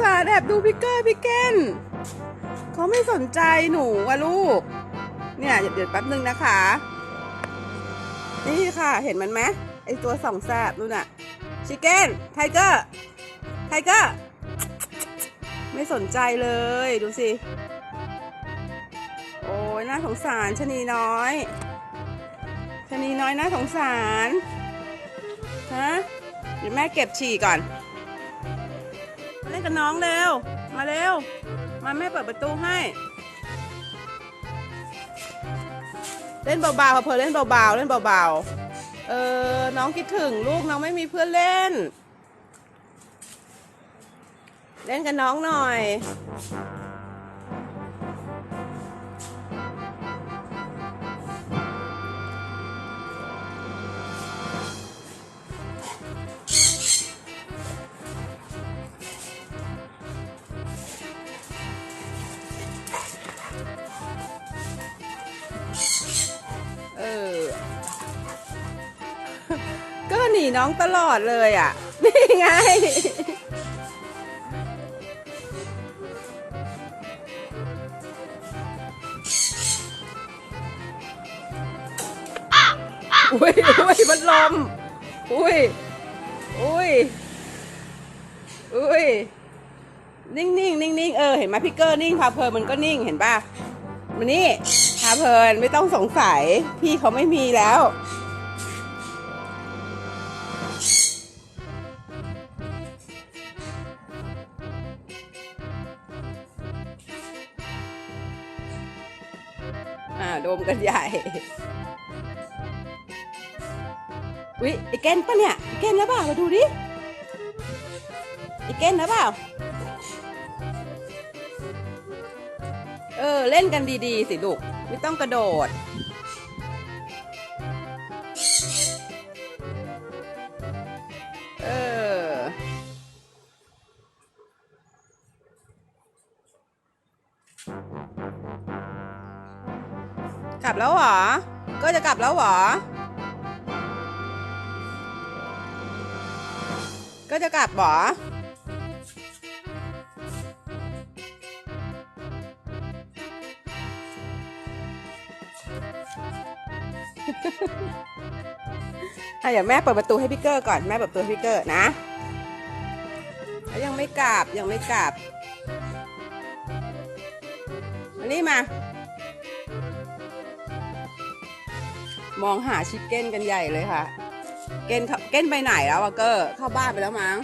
สารแอบดูพี่เกอร์พี่เก้นเขาไม่สนใจหนูอะลูก เนี่ยเดี๋ยวแป๊บนึงนะคะ นี่ค่ะเห็นมันไหมไอตัวสองแสบนู่นน่ะชิคเก้นไทเกอร์ไทเกอร์ไม่สนใจเลยดูสิ โอ้ยน่าสงสารชนีน้อยชนีน้อยน่าสงสารฮะเดี๋ยวแม่เก็บฉี่ก่อน เล่นกับน้องเร็ว มาเร็ว มาแม่เปิดประตูให้ เล่นเบาๆค่ะเพอเล่นเบาๆเล่นเบาๆ เออ น้องคิดถึงลูกน้องไม่มีเพื่อนเล่น เล่นกับน้องหน่อย ก็หนีน้องตลอดเลยอะ นี่ไง อุ้ยอุ้ยมันลม อุ้ย อุ้ย อุ้ย นิ่งนิ่งนิ่งนิ่งเออ เห็นไหมพี่เกอร์นิ่งพาเพลินมันก็นิ่งเห็นป่ะมันนี่พาเพลินไม่ต้องสงสัย พี่เขาไม่มีแล้ว อ่าโดมกันใหญ่ อุ๊ยไอเกนปะเนี่ยไอเกนแล้วเปล่ามาดูดิไอเกนแล้วเปล่าเออ เล่นกันดีๆ สิลูก ไม่ต้องกระโดด เออ กลับแล้วเหรอ ก็จะกลับแล้วเหรอ ก็จะกลับเหรออะเดี๋ยวแม่เปิดประตูให้พี่เกอร์ก่อน แม่เปิดประตูให้พี่เกอร์นะแล้วยังไม่กลับยังไม่กลับมานี่มา มองหาชิคเก้นกันใหญ่เลยค่ะ เก้นเก้นไปไหนแล้วอะเกอร์เข้าบ้านไปแล้วมั้ง